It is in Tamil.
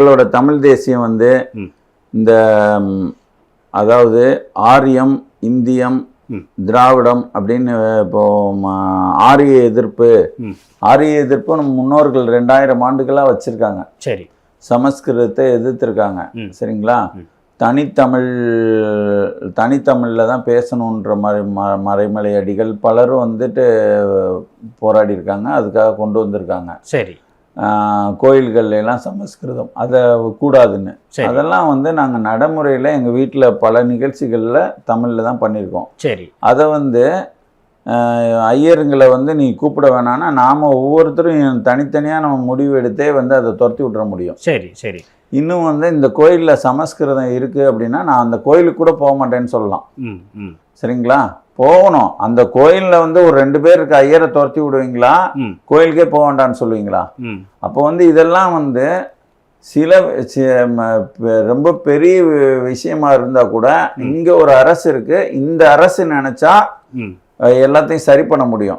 எங்களோட தமிழ் தேசியம் வந்து. இந்த அதாவது ஆரியம் இந்தியம். திராவிடம் அப்படின்னு இப்போ ஆரிய எதிர்ப்பு. ஆரிய எதிர்ப்பு நம்ம முன்னோர்கள் ரெண்டாயிரம் ஆண்டுகளா வச்சிருக்காங்க சரி சமஸ்கிருதத்தை எதிர்த்திருக்காங்க. சரிங்களா. தனித்தமிழ் தனித்தமிழில் தான் பேசணுன்ற மறை ம மறைமலை அடிகள் பலரும் வந்துட்டு போராடி இருக்காங்க அதுக்காக கொண்டு வந்திருக்காங்க சரி ஆஹ் கோயில்கள்ல எல்லாம் சமஸ்கிருதம். அதை கூடாதுன்னு. அதெல்லாம் வந்து நாங்கள் நடைமுறையில் எங்கள் வீட்டில் பல நிகழ்ச்சிகளில் தமிழில் தான் பண்ணியிருக்கோம் சரி. அதை வந்து ஐயருங்களை வந்து நீ கூப்பிட வேணாம்னா நாம் ஒவ்வொருத்தரும் தனித்தனியாக நம்ம முடிவு எடுத்தே வந்து அதை துரத்தி விட்டுற முடியும். சரி சரி. இன்னும் வந்து இந்த கோயிலில் சமஸ்கிருதம் இருக்குது அப்படின்னா நான் அந்த கோயிலுக்கு கூட போக மாட்டேன்னு சொல்லலாம். சரிங்களா? போகணும். அந்த கோயிலில் வந்து ஒரு ரெண்டு பேர் இருக்க ஐயரை துரத்தி விடுவீங்களா? கோயிலுக்கே போக வேண்டாம்னு சொல்லுவீங்களா? அப்போ வந்து இதெல்லாம் வந்து சில ரொம்ப பெரிய விஷயமா இருந்தால் கூட இங்கே ஒரு அரசு இருக்குது இந்த அரசு நினச்சா எல்லாத்தையும் சரி பண்ண முடியும்.